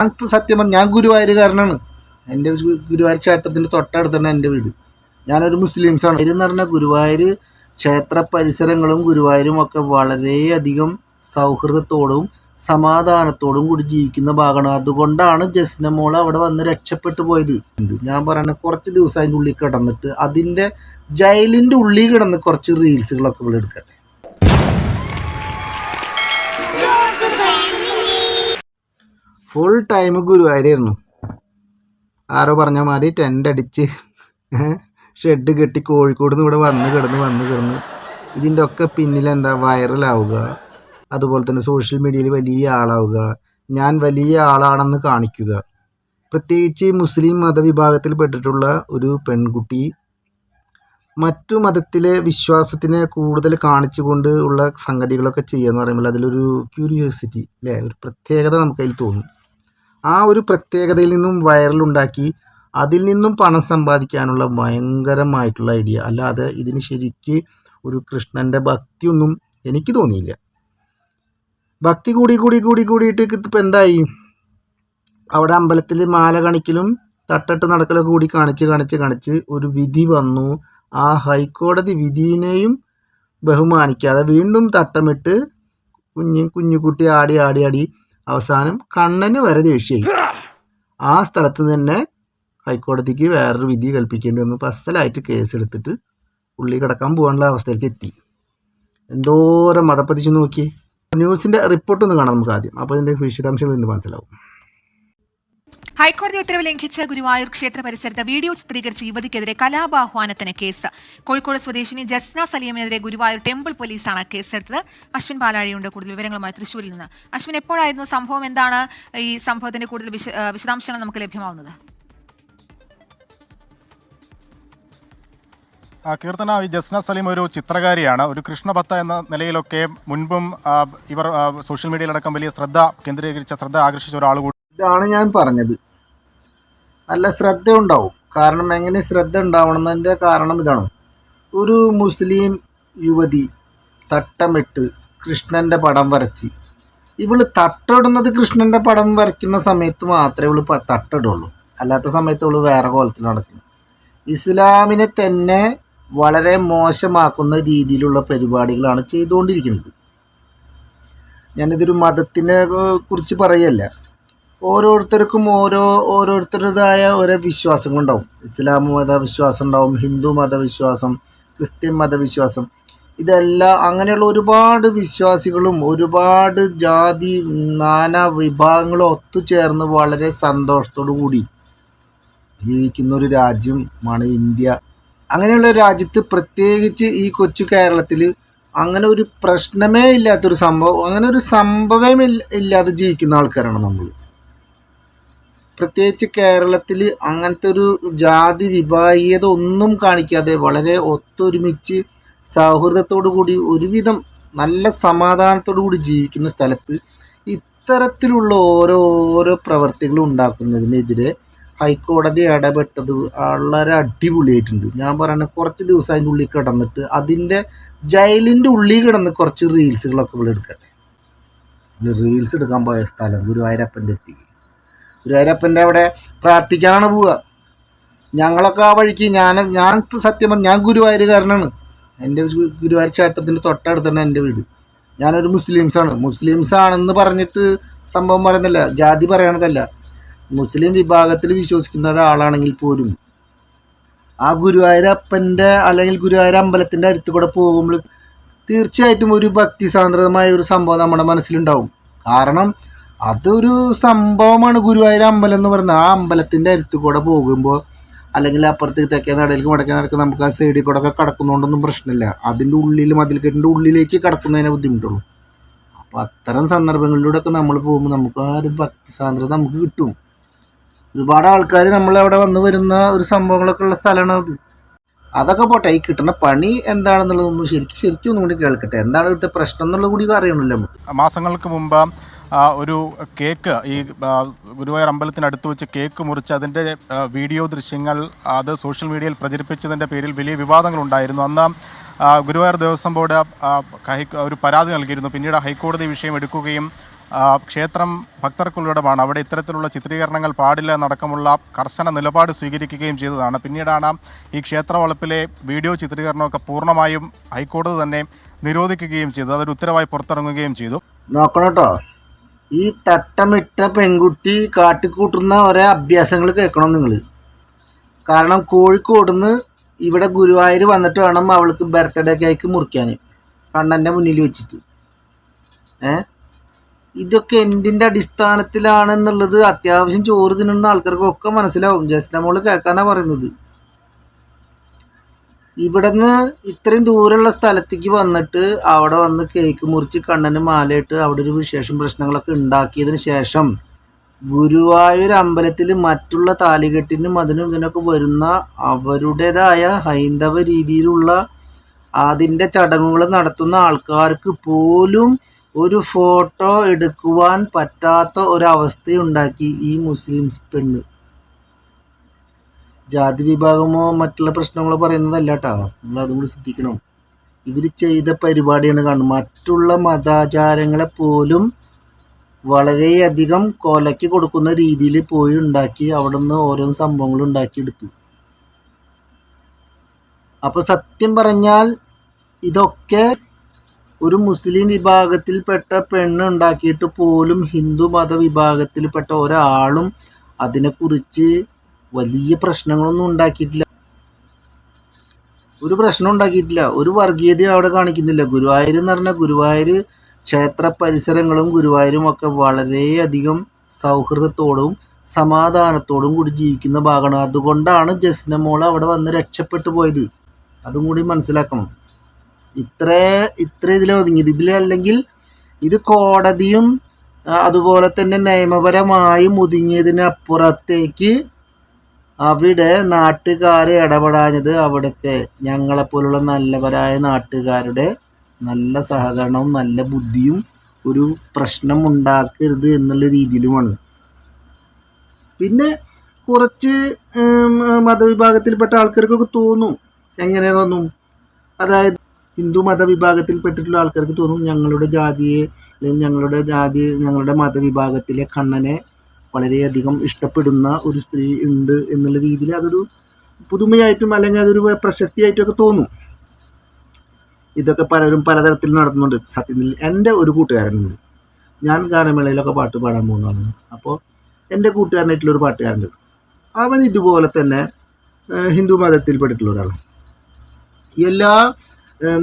ഞാൻ സത്യം പറഞ്ഞു ഞാൻ ഗുരുവായൂരുകാരനാണ് എന്റെ ഗുരുവായൂർ ക്ഷേത്രത്തിന്റെ തൊട്ടടുത്ത് തന്നെ എന്റെ വീട്. ഞാനൊരു മുസ്ലിംസാണ്. എന്ന് പറഞ്ഞാൽ ഗുരുവായൂർ ക്ഷേത്ര പരിസരങ്ങളും ഗുരുവായൂരും ഒക്കെ വളരെയധികം സൗഹൃദത്തോടും സമാധാനത്തോടും കൂടി ജീവിക്കുന്ന ഭാഗമാണ്. അതുകൊണ്ടാണ് ജസ്ന മോൾ അവിടെ വന്ന് രക്ഷപ്പെട്ടു പോയത്. ഞാൻ പറയുന്നത് കുറച്ച് ദിവസം അതിന്റെ ഉള്ളിൽ കിടന്നിട്ട് അതിന്റെ ജയിലിന്റെ ഉള്ളിൽ കിടന്ന് കുറച്ച് റീൽസുകളൊക്കെ ഇവിടെ എടുക്കട്ടെ. Full time ഗുരുവായൂരായിരുന്നു. ആരോ പറഞ്ഞ മാതിരി ടെന്റ് അടിച്ച് ഷെഡ് കെട്ടി കോഴിക്കോട് നിന്ന് ഇവിടെ വന്ന് കിടന്ന് വന്ന് കിടന്ന്. ഇതിന്റെ ഒക്കെ പിന്നിൽ എന്താ വൈറലാവുക അതുപോലെ തന്നെ സോഷ്യൽ മീഡിയയിൽ വലിയ ആളാവുക. ഞാൻ വലിയ ആളാണെന്ന് കാണിക്കുക. പ്രത്യേകിച്ച് മുസ്ലിം മതവിഭാഗത്തിൽ പെട്ടിട്ടുള്ള ഒരു പെൺകുട്ടി മറ്റു മതത്തിലെ വിശ്വാസത്തിനെ കൂടുതൽ കാണിച്ചുകൊണ്ട് ഉള്ള സംഗതികളൊക്കെ ചെയ്യുക എന്ന് പറയുമ്പോൾ അതിലൊരു ക്യൂരിയോസിറ്റി അല്ലേ ഒരു പ്രത്യേകത നമുക്കതിൽ തോന്നും. ആ ഒരു പ്രത്യേകതയിൽ നിന്നും വൈറലുണ്ടാക്കി അതിൽ നിന്നും പണം സമ്പാദിക്കാനുള്ള ഭയങ്കരമായിട്ടുള്ള ഐഡിയ അല്ലാതെ ഇതിന് ശരിക്ക് ഒരു കൃഷ്ണന്റെ ഭക്തിയൊന്നും എനിക്ക് തോന്നിയില്ല. ഭക്തി കൂടി കൂടി കൂടി കൂടിയിട്ട് ഇപ്പം എന്തായി? അവിടെ അമ്പലത്തിൽ മാല കണിക്കലും തട്ടട്ട് നടക്കലൊക്കെ കൂടി കാണിച്ച് കാണിച്ച് കാണിച്ച് ഒരു വിധി വന്നു. ആ ഹൈക്കോടതി വിധിനെയും ബഹുമാനിക്കാതെ വീണ്ടും തട്ടമിട്ട് കുഞ്ഞു കുഞ്ഞുകുട്ടി ആടി ആടി ആടി അവസാനം കണ്ണന് വരെ ദേഷ്യമായി ആ സ്ഥലത്ത് തന്നെ ഹൈക്കോടതിക്ക് വേറൊരു വിധി കൽപ്പിക്കേണ്ടി വന്നു. പസ്സലായിട്ട് കേസെടുത്തിട്ട് ഉള്ളി കിടക്കാൻ പോകാനുള്ള അവസ്ഥയിലേക്ക് എത്തി. എന്തോരം മതപ്പതിച്ച് നോക്കി. ന്യൂസിന്റെ റിപ്പോർട്ട് ഒന്ന് കാണാം നമുക്ക് ആദ്യം. അപ്പോൾ ഇതിന്റെ വിശദാംശങ്ങൾ മനസ്സിലാവും. ഹൈക്കോടതി ഉത്തരവ് ലംഘിച്ച് ഗുരുവായൂർ ക്ഷേത്ര പരിസരത്ത് വീഡിയോ ചിത്രീകരിച്ച യുവതിക്കെതിരെ കലാപാഹ്വാനത്തിന് കേസ്. കോഴിക്കോട് സ്വദേശിനി ജസ്ന സലീമിനെതിരെ ഗുരുവായൂർ ടെമ്പിൾ പോലീസാണ് കേസെടുത്തത്. അശ്വിൻ പാലാഴിയുണ്ട് കൂടുതൽ വിവരങ്ങളുമായി തൃശ്ശൂരിൽ നിന്ന്. അശ്വിൻ എപ്പോഴായിരുന്നു സംഭവം? എന്താണ് ഈ സംഭവത്തിന്റെ കൂടുതൽ വിശദാംശങ്ങൾ നമുക്ക് ലഭ്യമാവുന്നത്? ആ, കീർത്തന ഈ ജസ്ന സലീം ഒരു ചിത്രകാരിയാണ്. ഒരു കൃഷ്ണഭത്ത എന്ന നിലയിലൊക്കെ മുൻപും ഇവർ സോഷ്യൽ മീഡിയയിലടക്കം വലിയ ശ്രദ്ധ കേന്ദ്രീകരിച്ച ശ്രദ്ധ ആകർഷിച്ച ഒരാൾ കൂടി ഇതാണ് ഞാൻ പറഞ്ഞത്. നല്ല ശ്രദ്ധ ഉണ്ടാവും കാരണം എങ്ങനെ ശ്രദ്ധ ഉണ്ടാവണമെന്നതിന്റെ കാരണം ഇതാണ്. ഒരു മുസ്ലിം യുവതി തട്ടമിട്ട് കൃഷ്ണന്റെ പടം വരച്ച്. ഇവൾ തട്ടിടുന്നത് കൃഷ്ണന്റെ പടം വരയ്ക്കുന്ന സമയത്ത് മാത്രമേ ഇവൾ തട്ടിടുള്ളൂ. അല്ലാത്ത സമയത്ത് ഇവൾ വേറെ കോലത്തിൽ നടക്കുന്നു ഇസ്ലാമിനെ തന്നെ വളരെ മോശമാക്കുന്ന രീതിയിലുള്ള പരിപാടികളാണ് ചെയ്തുകൊണ്ടിരിക്കുന്നത്. ഞാനിതൊരു മതത്തിനെ കുറിച്ച് പറയല്ല. ഓരോരുത്തർക്കും ഓരോ ഓരോരുത്തരുടേതായ ഓരോ വിശ്വാസങ്ങളുണ്ടാവും ഇസ്ലാം മതവിശ്വാസം ഉണ്ടാവും ഹിന്ദു മതവിശ്വാസം ക്രിസ്ത്യൻ മതവിശ്വാസം. ഇതെല്ലാം അങ്ങനെയുള്ള ഒരുപാട് വിശ്വാസികളും ഒരുപാട് ജാതി നാനാ വിഭാഗങ്ങളും ഒത്തുചേർന്ന് വളരെ സന്തോഷത്തോടു കൂടി ജീവിക്കുന്ന ഒരു രാജ്യമാണ് ഇന്ത്യ. അങ്ങനെയുള്ള രാജ്യത്ത് പ്രത്യേകിച്ച് ഈ കൊച്ചു കേരളത്തിൽ അങ്ങനെ ഒരു പ്രശ്നമേ ഇല്ലാത്തൊരു സംഭവം അങ്ങനെ ഒരു സംഭവമില്ല ഇല്ലാതെ ജീവിക്കുന്ന ആൾക്കാരാണ് നമ്മൾ പ്രത്യേകിച്ച് കേരളത്തിൽ അങ്ങനത്തെ ഒരു ജാതി വിഭാഗീയത ഒന്നും കാണിക്കാതെ വളരെ ഒത്തൊരുമിച്ച് സൗഹൃദത്തോടു കൂടി ഒരുവിധം നല്ല സമാധാനത്തോടു കൂടി ജീവിക്കുന്ന സ്ഥലത്ത് ഇത്തരത്തിലുള്ള ഓരോ ഓരോ പ്രവർത്തികൾ ഉണ്ടാക്കുന്നതിനെതിരെ ഹൈക്കോടതി ഇടപെട്ടത് വളരെ അടിപൊളിയായിട്ടുണ്ട്. ഞാൻ പറയുന്നത് കുറച്ച് ദിവസം അതിന്റെ ഉള്ളിൽ കിടന്നിട്ട് അതിന്റെ ജയിലിന്റെ ഉള്ളിൽ കിടന്ന് കുറച്ച് റീൽസുകളൊക്കെ ഇവിടെ എടുക്കട്ടെ. റീൽസ് എടുക്കാൻ പോയ സ്ഥലം ഗുരുവായൂരപ്പന്റെ അടുത്തേക്ക്. ഗുരുവായൂരപ്പന്റെ അവിടെ പ്രാർത്ഥിക്കാനാണ് പോവുക. ഞങ്ങളൊക്കെ ആ വഴിക്ക് ഞാൻ ഞാൻ സത്യം ഞാൻ ഗുരുവായൂരുകാരനാണ്. എന്റെ ഗുരുവായൂർ ക്ഷേത്രത്തിന്റെ തൊട്ടടുത്ത് തന്നെ എന്റെ വീട്. ഞാനൊരു മുസ്ലിംസാണ്. മുസ്ലിംസ് ആണെന്ന് പറഞ്ഞിട്ട് സംഭവം പറയുന്നില്ല ജാതി പറയണതല്ല. മുസ്ലിം വിഭാഗത്തിൽ വിശ്വസിക്കുന്ന ഒരാളാണെങ്കിൽ പോലും ആ ഗുരുവായൂരപ്പന്റെ അല്ലെങ്കിൽ ഗുരുവായൂർ അമ്പലത്തിന്റെ അടുത്ത് കൂടെ പോകുമ്പോൾ തീർച്ചയായിട്ടും ഒരു ഭക്തി സാന്ദ്രതമായ ഒരു സംഭവം നമ്മുടെ മനസ്സിലുണ്ടാവും. കാരണം അതൊരു സംഭവമാണ് ഗുരുവായൂർ അമ്പലം എന്ന് പറയുന്നത്. ആ അമ്പലത്തിന്റെ അരുത്തു കൂടെ പോകുമ്പോൾ അല്ലെങ്കിൽ അപ്പുറത്തേക്ക് തെക്കേ നടയിലേക്ക് വടക്കേ നടക്ക് നമുക്ക് ആ സൈഡിൽ കൂടെ ഒക്കെ കടക്കുന്നതുകൊണ്ടൊന്നും പ്രശ്നമില്ല. അതിന്റെ ഉള്ളിൽ മതിൽക്കെട്ടിന്റെ ഉള്ളിലേക്ക് കടക്കുന്നതിനെ ബുദ്ധിമുട്ടുള്ളൂ. അപ്പോൾ അത്തരം സന്ദർഭങ്ങളിലൂടെയൊക്കെ നമ്മൾ പോകുമ്പോൾ നമുക്ക് ആ ഒരു ഭക്തി സാന്ദ്രത നമുക്ക് കിട്ടും. ഒരുപാട് ആൾക്കാർ നമ്മളവിടെ വന്ന് വരുന്ന ഒരു സംഭവങ്ങളൊക്കെ ഉള്ള സ്ഥലമാണ് അത്. അതൊക്കെ പോട്ടെ ഈ കിട്ടുന്ന പണി എന്താണെന്നുള്ളതൊന്നും ശരിക്കും ശരിക്കും ഒന്നും കൂടി കേൾക്കട്ടെ. എന്താണ് ഇവിടുത്തെ പ്രശ്നം എന്നുള്ളത് കൂടി അറിയണമല്ലോ നമുക്ക്. മാസങ്ങൾക്ക് മുമ്പ് ഒരു കേക്ക് ഈ ഗുരുവായൂർ അമ്പലത്തിനടുത്ത് വെച്ച് കേക്ക് മുറിച്ച് അതിന്റെ വീഡിയോ ദൃശ്യങ്ങൾ അത് സോഷ്യൽ മീഡിയയിൽ പ്രചരിപ്പിച്ചതിന്റെ പേരിൽ വലിയ വിവാദങ്ങളുണ്ടായിരുന്നു. അന്ന് ഗുരുവായൂർ ദേവസ്വം ബോർഡ് ഒരു പരാതി നൽകിയിരുന്നു. പിന്നീട് ഹൈക്കോടതി വിഷയം എടുക്കുകയും ക്ഷേത്രം ഭക്തർക്കുള്ളിടമാണ്. അവിടെ ഇത്തരത്തിലുള്ള ചിത്രീകരണങ്ങൾ പാടില്ല എന്നടക്കമുള്ള കർശന നിലപാട് സ്വീകരിക്കുകയും ചെയ്തതാണ്. പിന്നീടാണ് ഈ ക്ഷേത്ര വളപ്പിലെ വീഡിയോ ചിത്രീകരണമൊക്കെ പൂർണമായും ഹൈക്കോടതി തന്നെ നിരോധിക്കുകയും ചെയ്തു. അതൊരു ഉത്തരവായി പുറത്തിറങ്ങുകയും ചെയ്തു. നോക്കണം കേട്ടോ. ഈ തട്ടമിട്ട പെൺകുട്ടി കാട്ടിക്കൂട്ടുന്ന ഒരേ അഭ്യാസങ്ങൾ കേൾക്കണം നിങ്ങൾ കാരണം കോഴിക്കോട് നിന്ന് ഇവിടെ ഗുരുവായൂർ വന്നിട്ട് വേണം അവൾക്ക് ബർത്ത്ഡേ കേക്ക് മുറിക്കാൻ കണ്ണന്റെ മുന്നിൽ വെച്ചിട്ട്. ഏ? ഇതൊക്കെ എന്തിന്റെ അടിസ്ഥാനത്തിലാണെന്നുള്ളത് അത്യാവശ്യം ചോറ് തിന്നുന്ന ആൾക്കാർക്കൊക്കെ മനസ്സിലാവും. ജസ്റ്റ് നമ്മൾ കേൾക്കാനാണ് പറയുന്നത്. ഇവിടുന്ന് ഇത്രയും ദൂരമുള്ള സ്ഥലത്തേക്ക് വന്നിട്ട് അവിടെ വന്ന് കേക്ക് മുറിച്ച് കണ്ണന് മാലയിട്ട് അവിടെ ഒരു വിശേഷം പ്രശ്നങ്ങളൊക്കെ ഉണ്ടാക്കിയതിന് ശേഷം ഗുരുവായൂർ അമ്പലത്തിൽ മറ്റുള്ള താലികെട്ടിനും അതിനും ഇതിനൊക്കെ വരുന്ന അവരുടേതായ ഹൈന്ദവ രീതിയിലുള്ള അതിന്റെ ചടങ്ങുകൾ നടത്തുന്ന ആൾക്കാർക്ക് പോലും ഒരു ഫോട്ടോ എടുക്കുവാൻ പറ്റാത്ത ഒരവസ്ഥയുണ്ടാക്കി ഈ മുസ്ലിം പെണ്ണ്. ജാതി വിഭാഗമോ മറ്റുള്ള പ്രശ്നങ്ങളോ പറയുന്നതല്ല കേട്ടോ നമ്മൾ അതും കൂടി ശ്രദ്ധിക്കണം. ഇവർ ചെയ്ത പരിപാടിയാണ് കാണുന്നത്. മറ്റുള്ള മതാചാരങ്ങളെ പോലും വളരെയധികം കൊലയ്ക്ക് കൊടുക്കുന്ന രീതിയിൽ പോയി ഉണ്ടാക്കി അവിടെ നിന്ന് ഓരോ സംഭവങ്ങൾ ഉണ്ടാക്കിയെടുത്തു. അപ്പോൾ സത്യം പറഞ്ഞാൽ ഇതൊക്കെ ഒരു മുസ്ലിം വിഭാഗത്തിൽപ്പെട്ട പെണ്ണ് ഉണ്ടാക്കിയിട്ട് പോലും ഹിന്ദു മത വിഭാഗത്തിൽപ്പെട്ട ഒരാളും അതിനെക്കുറിച്ച് വലിയ പ്രശ്നങ്ങളൊന്നും ഉണ്ടാക്കിയിട്ടില്ല. ഒരു പ്രശ്നം ഉണ്ടാക്കിയിട്ടില്ല. ഒരു വർഗീയത അവിടെ കാണിക്കുന്നില്ല. ഗുരുവായൂർ എന്ന് പറഞ്ഞാൽ ഗുരുവായൂർ ക്ഷേത്ര പരിസരങ്ങളും ഗുരുവായൂരും ഒക്കെ വളരെയധികം സൗഹൃദത്തോടും സമാധാനത്തോടും കൂടി ജീവിക്കുന്ന ഭാഗമാണ്. അതുകൊണ്ടാണ് ജസ്ന മോൾ അവിടെ വന്ന് രക്ഷപ്പെട്ടു പോയത്. അതും കൂടി മനസ്സിലാക്കണം. ഇത്ര ഇത്ര ഇതിൽ ഒതുങ്ങിയത്. ഇതിലല്ലെങ്കിൽ ഇത് കോടതിയും അതുപോലെ തന്നെ നിയമപരമായും ഒതുങ്ങിയതിനപ്പുറത്തേക്ക് അവിടെ നാട്ടുകാരെ ഇടപെടാഞ്ഞത് അവിടുത്തെ ഞങ്ങളെപ്പോലുള്ള നല്ലവരായ നാട്ടുകാരുടെ നല്ല സഹകരണവും നല്ല ബുദ്ധിയും ഒരു പ്രശ്നം ഉണ്ടാക്കരുത് എന്നുള്ള രീതിയിലുമാണ്. പിന്നെ കുറച്ച് മതവിഭാഗത്തിൽപ്പെട്ട ആൾക്കാർക്കൊക്കെ തോന്നും. എങ്ങനെ തോന്നും? അതായത് ഹിന്ദു മതവിഭാഗത്തിൽപ്പെട്ടിട്ടുള്ള ആൾക്കാർക്ക് തോന്നും ഞങ്ങളുടെ ജാതിയെ അല്ലെങ്കിൽ ഞങ്ങളുടെ ജാതി ഞങ്ങളുടെ മതവിഭാഗത്തിലെ കണ്ണനെ വളരെയധികം ഇഷ്ടപ്പെടുന്ന ഒരു സ്ത്രീ ഉണ്ട് എന്നുള്ള രീതിയിൽ അതൊരു പുതുമയായിട്ടും അല്ലെങ്കിൽ അതൊരു പ്രശസ്തിയായിട്ടും ഒക്കെ തോന്നും. ഇതൊക്കെ പലരും പലതരത്തിൽ നടത്തുന്നുണ്ട്. സത്യത്തിൽ എന്റെ ഒരു കൂട്ടുകാരനുണ്ട് ഞാൻ ഗാനമേളയിലൊക്കെ പാട്ട് പാടാൻ പോകുന്നതാണ്. അപ്പോൾ എന്റെ കൂട്ടുകാരനായിട്ടുള്ള ഒരു പാട്ടുകാരുണ്ട് അവൻ ഇതുപോലെ തന്നെ ഹിന്ദു മതത്തിൽപ്പെട്ടിട്ടുള്ള ഒരാളാണ്. എല്ലാ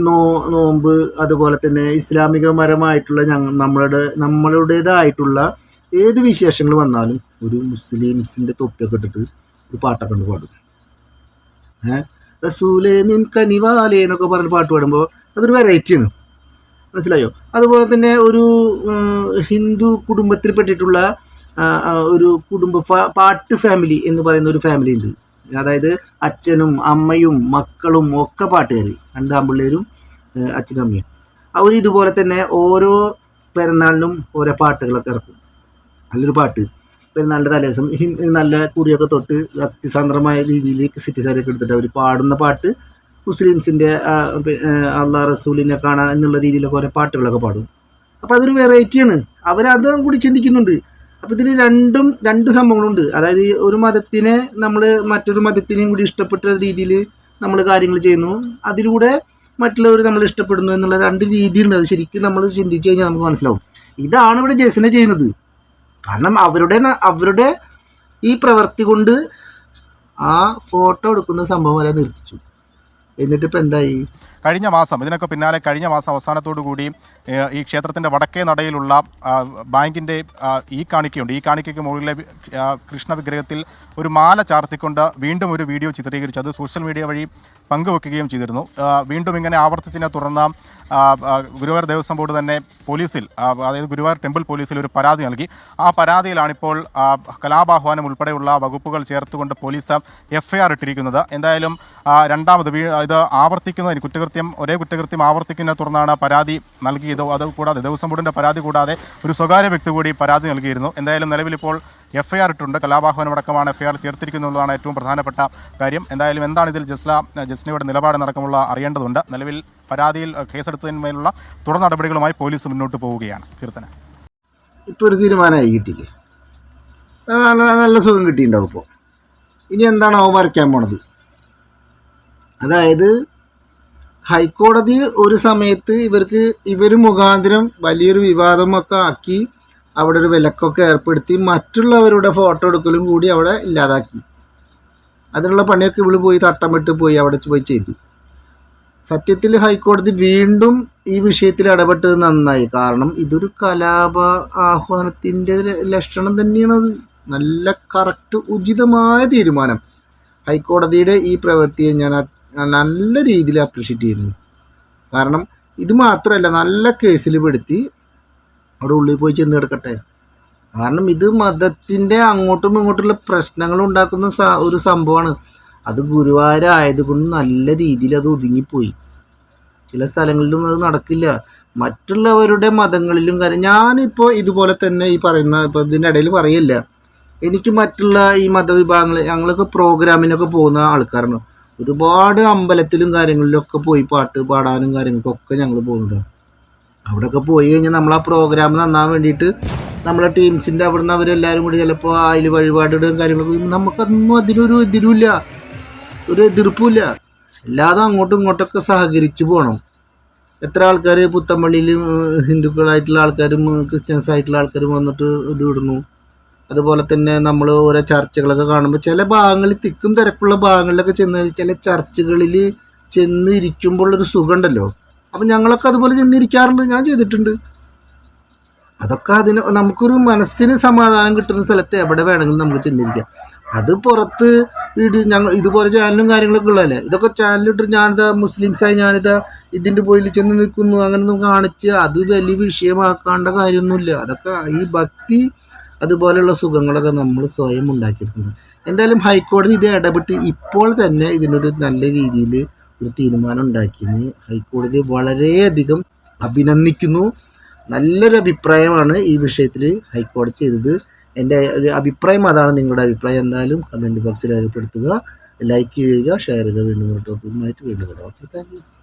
നോ നോമ്പ് അതുപോലെ തന്നെ ഇസ്ലാമികപരമായിട്ടുള്ള ഞങ്ങൾ നമ്മളുടെ നമ്മളുടേതായിട്ടുള്ള ഏത് വിശേഷങ്ങൾ വന്നാലും ഒരു മുസ്ലിംസിന്റെ തൊപ്പിയൊക്കെ ഇട്ടിട്ട് ഒരു പാട്ടൊക്കെ ഉണ്ട് പാടും. ഏഹ് റസൂലേ നിൻ കനിവാലേ എന്നൊക്കെ പറഞ്ഞ് പാട്ട് പാടുമ്പോൾ അതൊരു വെറൈറ്റിയാണ് മനസ്സിലായോ? അതുപോലെ തന്നെ ഒരു ഹിന്ദു കുടുംബത്തിൽപ്പെട്ടിട്ടുള്ള ഒരു കുടുംബ പാട്ട് ഫാമിലി എന്ന് പറയുന്ന ഒരു ഫാമിലി ഉണ്ട്. അതായത് അച്ഛനും അമ്മയും മക്കളും ഒക്കെ പാട്ടുകാർ രണ്ടാം ആമ്പിള്ളേരും അച്ഛനും അമ്മയും. അവർ ഇതുപോലെ തന്നെ ഓരോ പെരുന്നാളിനും ഓരോ പാട്ടുകളൊക്കെ ഇറക്കും. നല്ലൊരു പാട്ട്. പെരുന്നാളിന്റെ തലേദിവസം നല്ല കുറിയൊക്കെ തൊട്ട് ഭക്തിസാന്ദ്രമായ രീതിയിൽ സിറ്റിസാരൊക്കെ എടുത്തിട്ട് അവർ പാടുന്ന പാട്ട് മുസ്ലിംസിന്റെ അള്ളാഹ് റസൂലിനെ കാണാൻ എന്നുള്ള രീതിയിലൊക്കെ ഓരോ പാട്ടുകളൊക്കെ പാടും. അപ്പോൾ അതൊരു വെറൈറ്റിയാണ് അവരതും കൂടി ചിന്തിക്കുന്നുണ്ട്. അപ്പോൾ ഇതിൽ രണ്ടും രണ്ട് സംഭവങ്ങളുണ്ട്. അതായത് ഒരു മതത്തിനെ നമ്മൾ മറ്റൊരു മതത്തിനെയും കൂടി ഇഷ്ടപ്പെട്ട രീതിയിൽ നമ്മൾ കാര്യങ്ങൾ ചെയ്യുന്നു. അതിലൂടെ മറ്റുള്ളവർ നമ്മൾ ഇഷ്ടപ്പെടുന്നു എന്നുള്ള രണ്ട് രീതിയുണ്ട്. അത് ശരിക്കും നമ്മൾ ചിന്തിച്ച് കഴിഞ്ഞാൽ നമുക്ക് മനസ്സിലാവും. ഇതാണ് ഇവിടെ ജസ്സിനെ ചെയ്യുന്നത്. കാരണം അവരുടെ അവരുടെ ഈ പ്രവൃത്തി കൊണ്ട് ആ ഫോട്ടോ എടുക്കുന്ന സംഭവം വരെ നിർത്തിച്ചു. എന്നിട്ട് ഇപ്പം എന്തായി? കഴിഞ്ഞ മാസം ഇതിനൊക്കെ പിന്നാലെ കഴിഞ്ഞ മാസം അവസാനത്തോടു കൂടി ഈ ക്ഷേത്രത്തിന്റെ വടക്കേ നടയിലുള്ള ബാങ്കിന്റെ ഈ കാണിക്കയുണ്ട്. ഈ കാണിക്കയ്ക്ക് മുകളിലെ കൃഷ്ണ വിഗ്രഹത്തിൽ ഒരു മാല ചാർത്തിക്കൊണ്ട് വീണ്ടും ഒരു വീഡിയോ ചിത്രീകരിച്ചു. അത് സോഷ്യൽ മീഡിയ വഴി പങ്കുവെക്കുകയും ചെയ്തിരുന്നു. വീണ്ടും ഇങ്ങനെ ആവർത്തിച്ചതിനെ തുടർന്ന് ഗുരുവായൂർ ദേവസ്വം ബോർഡ് തന്നെ പോലീസിൽ അതായത് ഗുരുവായൂർ ടെമ്പിൾ പോലീസിൽ ഒരു പരാതി നൽകി. ആ പരാതിയിലാണിപ്പോൾ കലാപാഹ്വാനം ഉൾപ്പെടെയുള്ള വകുപ്പുകൾ ചേർത്തുകൊണ്ട് പോലീസ് എഫ് ഐ ആർ ഇട്ടിരിക്കുന്നത്. എന്തായാലും രണ്ടാമത് ഇത് ആവർത്തിക്കുന്നതിന് കുറ്റകൃത്യം ഒരേ കുറ്റകൃത്യം ആവർത്തിക്കുന്നതിനെ തുടർന്നാണ് പരാതി നൽകിയത്. അത് കൂടാതെ ദേവസ്വം ബോർഡിന്റെ പരാതി കൂടാതെ ഒരു സ്വകാര്യ വ്യക്തി കൂടി പരാതി നൽകിയിരുന്നു. എന്തായാലും നിലവിലിപ്പോൾ എഫ് ഐ ആർ ഇട്ടുണ്ട് അടക്കമാണ് എഫ് ഐ ആർ ചേർത്തിരിക്കുന്നുള്ളതാണ് ഏറ്റവും പ്രധാനപ്പെട്ട കാര്യം. എന്തായാലും എന്താണ് ഇതിൽ ജസ്ല ജസ്നയുടെ നിലപാട് നടക്കമുള്ള അറിയേണ്ടതുണ്ട്. നിലവിൽ പരാതിയിൽ കേസെടുത്തതിന്മേലുള്ള തുടർ നടപടികളുമായി പോലീസ് മുന്നോട്ട് പോവുകയാണ്. കീർത്തന. ഇപ്പോൾ ഒരു തീരുമാനമായി കിട്ടിയില്ലേ അത് നല്ല നല്ല സുഖം കിട്ടിയിട്ടുണ്ടാവും ഇപ്പോൾ ഇനി എന്താണ് അവ വരയ്ക്കാൻ പോണത്? അതായത് ഹൈക്കോടതി ഒരു സമയത്ത് ഇവർക്ക് ഇവർ മുഖാന്തരം വലിയൊരു വിവാദമൊക്കെ ആക്കി അവിടെ ഒരു വിലക്കൊക്കെ ഏർപ്പെടുത്തി മറ്റുള്ളവരുടെ ഫോട്ടോ എടുക്കലും കൂടി അവിടെ ഇല്ലാതാക്കി. അതിനുള്ള പണിയൊക്കെ ഇവൾ പോയി തട്ടമിട്ട് പോയി അവിടെ പോയി ചെയ്തു. സത്യത്തിൽ ഹൈക്കോടതി വീണ്ടും ഈ വിഷയത്തിൽ ഇടപെട്ടത് നന്നായി. കാരണം ഇതൊരു കലാപ ആഹ്വാനത്തിന്റെ ലക്ഷണം തന്നെയാണത്. നല്ല കറക്റ്റ് ഉചിതമായ തീരുമാനം. ഹൈക്കോടതിയുടെ ഈ പ്രവൃത്തിയെ ഞാൻ നല്ല രീതിയിൽ അപ്രീഷിയേറ്റ് ചെയ്യുന്നു. കാരണം ഇത് മാത്രമല്ല നല്ല കേസിൽ പെടുത്തി അവിടെ ഉള്ളിൽ പോയി ചെന്ന് കിടക്കട്ടെ. കാരണം ഇത് മതത്തിന്റെ അങ്ങോട്ടും ഇങ്ങോട്ടുള്ള പ്രശ്നങ്ങൾ ഉണ്ടാക്കുന്ന ഒരു സംഭവമാണ്. അത് ഗുരുവായൂരായതുകൊണ്ട് നല്ല രീതിയിൽ അത് ഒതുങ്ങിപ്പോയി. ചില സ്ഥലങ്ങളിലൊന്നും അത് നടക്കില്ല. മറ്റുള്ളവരുടെ മതങ്ങളിലും കാര്യം ഞാനിപ്പോൾ ഇതുപോലെ തന്നെ ഈ പറയുന്ന ഇപ്പോൾ ഇതിന്റെ ഇടയിൽ പറയില്ല. എനിക്ക് മറ്റുള്ള ഈ മതവിഭാഗങ്ങൾ ഞങ്ങളൊക്കെ പ്രോഗ്രാമിനൊക്കെ പോകുന്ന ആൾക്കാരാണ്. ഒരുപാട് അമ്പലത്തിലും കാര്യങ്ങളിലൊക്കെ പോയി പാട്ട് പാടാനും കാര്യങ്ങൾക്കൊക്കെ ഞങ്ങൾ പോകുന്നത്. അവിടെയൊക്കെ പോയി കഴിഞ്ഞാൽ നമ്മൾ ആ പ്രോഗ്രാം നന്നാൻ വേണ്ടിയിട്ട് നമ്മളെ ടീംസിന്റെ അവിടുന്ന് അവരെല്ലാവരും കൂടി ചിലപ്പോൾ അതിൽ വഴിപാടിടുകയും കാര്യങ്ങളൊക്കെ നമുക്കൊന്നും അതിനൊരു എതിരുമില്ല ഒരു എതിർപ്പുമില്ല അല്ലാതെ അങ്ങോട്ടും ഇങ്ങോട്ടൊക്കെ സഹകരിച്ച് പോകണം എത്ര ആൾക്കാർ പുത്തമ്പള്ളിയിൽ ഹിന്ദുക്കളായിട്ടുള്ള ആൾക്കാരും ക്രിസ്ത്യൻസ് ആയിട്ടുള്ള ആൾക്കാരും വന്നിട്ട് ഇത് വിടുന്നു അതുപോലെ തന്നെ നമ്മൾ ഓരോ ചർച്ചകളൊക്കെ കാണുമ്പോൾ ചില ഭാഗങ്ങളിൽ തിക്കും തിരക്കുള്ള ഭാഗങ്ങളിലൊക്കെ ചെന്ന് ചില ചർച്ചകളിൽ ചെന്ന് ഇരിക്കുമ്പോഴുള്ളൊരു സുഖമുണ്ടല്ലോ അപ്പം ഞങ്ങളൊക്കെ അതുപോലെ ചെന്നിരിക്കാറുണ്ട് ഞാൻ ചെയ്തിട്ടുണ്ട്. അതൊക്കെ അതിന് നമുക്കൊരു മനസ്സിന് സമാധാനം കിട്ടുന്ന സ്ഥലത്ത് എവിടെ വേണമെങ്കിലും നമുക്ക് ചെന്നിരിക്കാം അത് പുറത്ത് വീഡിയോ ഞങ്ങൾ ഇതുപോലെ ചാനലും കാര്യങ്ങളൊക്കെ ഉള്ളതല്ലേ? ഇതൊക്കെ ചാനലിട്ട് ഞാനിതാ മുസ്ലിംസായി ഞാനിതാ ഇതിന്റെ പോയിൽ ചെന്ന് നിൽക്കുന്നു അങ്ങനെ കാണിച്ച് അത് വലിയ വിഷയമാക്കേണ്ട കാര്യമൊന്നുമില്ല. അതൊക്കെ ഈ ഭക്തി അതുപോലെയുള്ള സുഖങ്ങളൊക്കെ നമ്മൾ സ്വയം ഉണ്ടാക്കിയിട്ടുണ്ട് എന്തായാലും ഹൈക്കോടതി ഇത് ഇടപെട്ട് ഇപ്പോൾ തന്നെ ഇതിനൊരു നല്ല രീതിയിൽ ഒരു തീരുമാനം ഉണ്ടാക്കിയെന്ന് ഹൈക്കോടതി വളരെയധികം അഭിനന്ദിക്കുന്നു. നല്ലൊരു അഭിപ്രായമാണ് ഈ വിഷയത്തിൽ ഹൈക്കോടതി ചെയ്തത്. എന്റെ ഒരു അഭിപ്രായം അതാണ് നിങ്ങളുടെ അഭിപ്രായം. എന്തായാലും കമന്റ് ബോക്സിൽ രേഖപ്പെടുത്തുക ലൈക്ക് ചെയ്യുക ഷെയർ ചെയ്യുക. വീണ്ടും ടോപ്പിക്കുമായിട്ട് വീണ്ടും വരാം. Okay thank